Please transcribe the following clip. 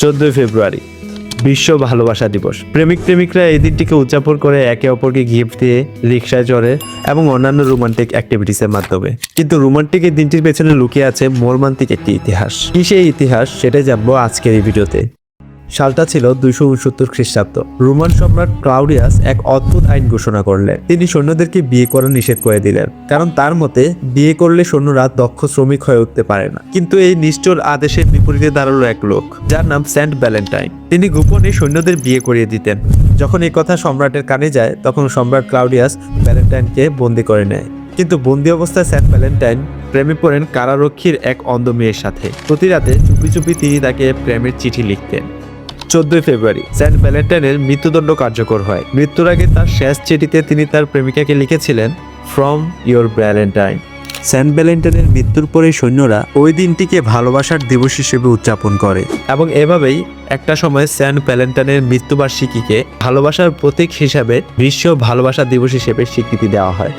চোদ্দই ফেব্রুয়ারি, বিশ্ব ভালোবাসা দিবস। প্রেমিক প্রেমিকরা এই দিনটিকে উদযাপন করে একে অপরকে গিফট দিয়ে রিক্সায় চড়ে এবং অন্যান্য রোমান্টিক অ্যাক্টিভিটিসের মাধ্যমে। কিন্তু রোমান্টিক এই দিনটির পেছনে লুকিয়ে আছে মর্মান্তিক একটি ইতিহাস। কি সেই ইতিহাস সেটাই জানব আজকের এই ভিডিওতে। সালটা ছিল দুইশো উনসত্তর খ্রিস্টাব্দ। রোমান সম্রাট ক্লাউডিয়াস এক অদ্ভুত আইন ঘোষণা করলেন। তিনি সৈন্যদেরকে বিয়ে করা নিষেধ করে দিলেন। কারণ তার মতে, বিয়ে করলে সৈন্যরা দক্ষ শ্রমিক হয়ে উঠতে পারে না। কিন্তু এই নিষ্ঠুর আদেশের বিপরীতে দাঁড়াল এক লোক, যার নাম সেন্ট ভ্যালেন্টাইন তিনি গোপনে সৈন্যদের বিয়ে করিয়ে দিতেন। যখন এই কথা সম্রাটের কানে যায়, তখন সম্রাট ক্লাউডিয়াস ভ্যালেন্টাইনকে বন্দি করে নেয়। কিন্তু বন্দি অবস্থায় সেন্ট ভ্যালেন্টাইন প্রেমে পড়েন কারারক্ষীর এক অন্ধ মেয়ের সাথে। প্রতি রাতে চুপি চুপি তিনি তাকে প্রেমের চিঠি লিখতেন। চোদ্দই ফেব্রুয়ারি, সেন্ট ভ্যালেন্টাইনের মৃত্যুদণ্ড কার্যকর হয়। মৃত্যুর আগে তার শেষ চিঠিতে তিনি তার প্রেমিকাকে লিখেছিলেন ফ্রম ইয়োর ভ্যালেন্টাইন সেন্ট ভ্যালেন্টাইনের মৃত্যুর পরে সৈন্যরা ওই দিনটিকে ভালোবাসার দিবস হিসেবে উদযাপন করে এবং এভাবেই একটা সময় সেন্ট ভ্যালেন্টাইনের মৃত্যুবার্ষিকীকে ভালোবাসার প্রতীক হিসাবে বিশ্ব ভালোবাসা দিবস হিসেবে স্বীকৃতি দেওয়া হয়।